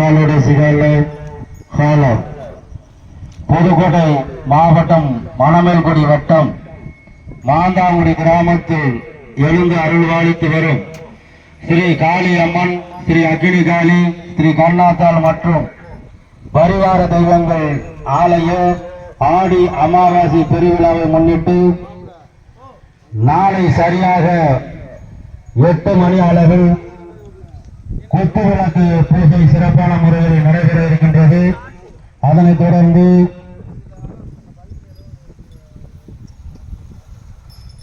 ஹாலோட சிகாலை ஹாலோ. புதுக்கோட்டை மாவட்டம் மணமேல்குடி வட்டம் மாந்தாங்குடி கிராமத்தில் எழுந்து அருள்வாளித்து வரும் ஸ்ரீ காளி அம்மன் ஸ்ரீ அக்னி காளி ஸ்ரீ கருணாத்தாள் மற்றும் பரிவார தெய்வங்கள் ஆலய ஆடி அமாவாசை பெருவிழாவை முன்னிட்டு நாளை சரியாக எட்டு மணி அளவில் குத்து விளக்கு பூஜை சிறப்பான முறையில் நடைபெற இருக்கின்றது. அதனைத் தொடர்ந்து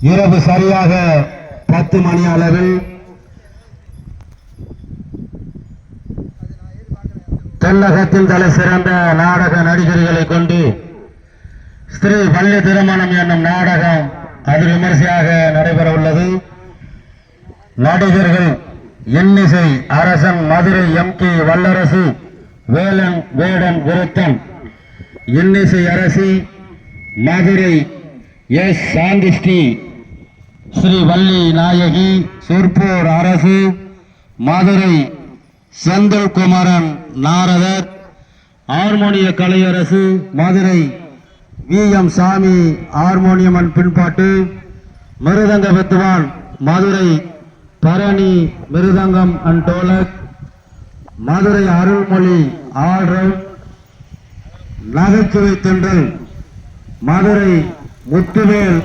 இரவு சரியாக பத்து மணி அளவில் தென்னகத்தில் தலை சிறந்த நாடக நடிகர்களை கொண்டு ஸ்ரீ பள்ளி திருமணம் என்னும் நாடகம் அது விமர்சையாக நடைபெற உள்ளது நடிகர்கள் இன்னிசை அரசன் மதுரை எம் கே வல்லரசு வேலன் வேடன் விருத்தன். இன்னிசை அரசி மதுரை எஸ் சாந்திஸ்ரீ ஸ்ரீ வள்ளி நாயகி சொற்போர் அரசு மதுரை செந்தில்குமரன் நாரதர். ஹார்மோனிய கலையரசு மதுரை வி எம் சாமி ஹார்மோனியமன் பின்பாட்டு. மிருதங்க வித்வான் Madurai Bharani mridangam and dholak Madurai Arulmozhi all round நகைச்சுவை தென்றல் மதுரை முத்துவேல்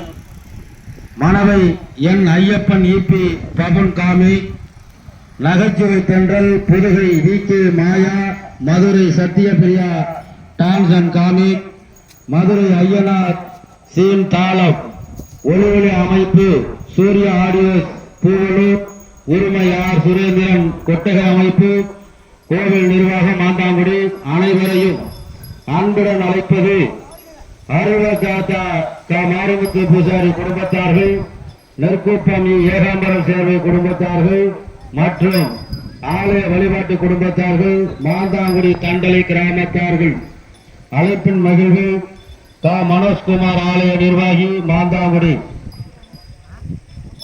மணவை என் ஐயப்பன் ஈபி பவன் காமி நகைச்சுவை தென்றல் Pudugai V K Maya Madurai Sathyapriya dance and comedy Madurai Ayyanar scene தாளம் ஒளி ஒளி அமைப்பு சூரிய ஆடியோஸ் பூவலூர் உரிமையார் சுரேந்திரன் கொட்டகை அமைப்பு கோவில் நிர்வாகம் மாந்தாங்குடி அனைவரையும் அன்புடன் அழைப்பது அருவகாத்தா க மாரிமுத்து பூசாரி குடும்பத்தார்கள் நெற்குப்பமி ஏகாம்பரம் சேவை குடும்பத்தார்கள் மற்றும் ஆலய வழிபாட்டு குடும்பத்தார்கள் மாந்தாங்குடி தண்டலை கிராமத்தார்கள். அழைப்பின் மகிழ்வு க மனோஜ்குமார் ஆலய நிர்வாகி மாந்தாங்குடி.